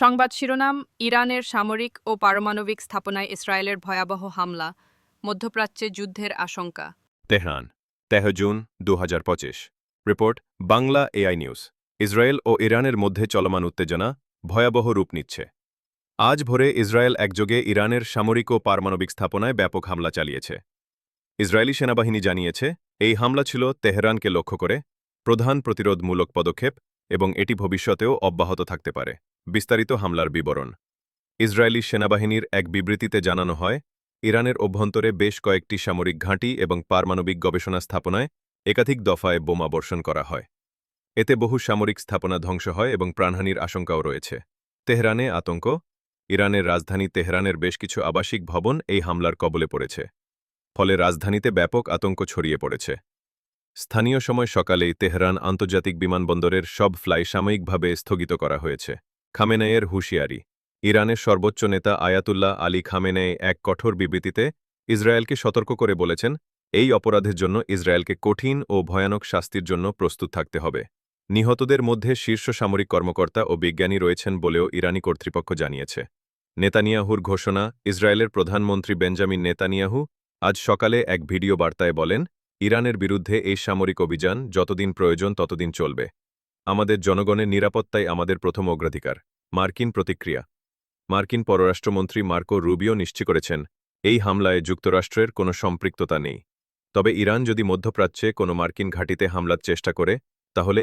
সংবাদ শিরোনাম, ইরানের সামরিক ও পারমাণবিক স্থাপনায় ইসরায়েলের ভয়াবহ হামলা, মধ্যপ্রাচ্যে যুদ্ধের আশঙ্কা। তেহরান তেহ জুন দু হাজার পঁচিশ। Report, Bangla AI news. Israel ও ইরানের মধ্যে চলমান উত্তেজনা ভয়াবহ রূপ নিচ্ছে। আজ ভোরে ইসরায়েল একযোগে ইরানের সামরিক ও পারমাণবিক স্থাপনায় ব্যাপক হামলা চালিয়েছে। ইসরায়েলি সেনাবাহিনী জানিয়েছে, এই হামলা ছিল তেহরানকে লক্ষ্য করে প্রধান প্রতিরোধমূলক পদক্ষেপ এবং এটি ভবিষ্যতেও অব্যাহত থাকতে পারে। বিস্তারিত হামলার বিবরণ। ইসরায়েলি সেনাবাহিনীর এক বিবৃতিতে জানানো হয়, ইরানের অভ্যন্তরে বেশ কয়েকটি সামরিক ঘাঁটি এবং পারমাণবিক গবেষণা স্থাপনায় একাধিক দফায় বোমা বর্ষণ করা হয়। এতে বহু সামরিক স্থাপনা ধ্বংস হয় এবং প্রাণহানির আশঙ্কাও রয়েছে। তেহরানে আতঙ্ক, ইরানের রাজধানী তেহরানের বেশ কিছু আবাসিক ভবন এই হামলার কবলে পড়েছে। ফলে রাজধানীতে ব্যাপক আতঙ্ক ছড়িয়ে পড়েছে। স্থানীয় সময় সকালেই তেহরান আন্তর্জাতিক বিমানবন্দরের সব ফ্লাই সাময়িকভাবে স্থগিত করা হয়েছে। খামেনাইয়ের হুঁশিয়ারি। ইরানের সর্বোচ্চ নেতা আয়াতুল্লাহ আলী খামেনেয় এক কঠোর বিবৃতিতে ইসরায়েলকে সতর্ক করে বলেছেন, এই অপরাধের জন্য ইসরায়েলকে কঠিন ও ভয়ানক শাস্তির জন্য প্রস্তুত থাকতে হবে। নিহতদের মধ্যে শীর্ষ সামরিক কর্মকর্তা ও বিজ্ঞানী রয়েছেন বলেও ইরানি কর্তৃপক্ষ জানিয়েছে। নেতানিয়াহুর ঘোষণা, ইসরায়েলের প্রধানমন্ত্রী বেঞ্জামিন নেতানিয়াহু আজ সকালে এক ভিডিও বার্তায় বলেন, ইরানের বিরুদ্ধে এই সামরিক অভিযান যতদিন প্রয়োজন ততদিন চলবে। আমাদের জনগণের নিরাপত্তাই আমাদের প্রথম অগ্রাধিকার। মার্কিন প্রতিক্রিয়া। মার্কিন পররাষ্ট্রমন্ত্রী মার্কো রুবিও নিশ্চিত করেছেন, এই হামলায় যুক্তরাষ্ট্রের কোনো সম্পৃক্ততা নেই। তবে ইরান যদি মধ্যপ্রাচ্যে কোনো মার্কিন ঘাঁটিতে হামলার চেষ্টা করে, তাহলে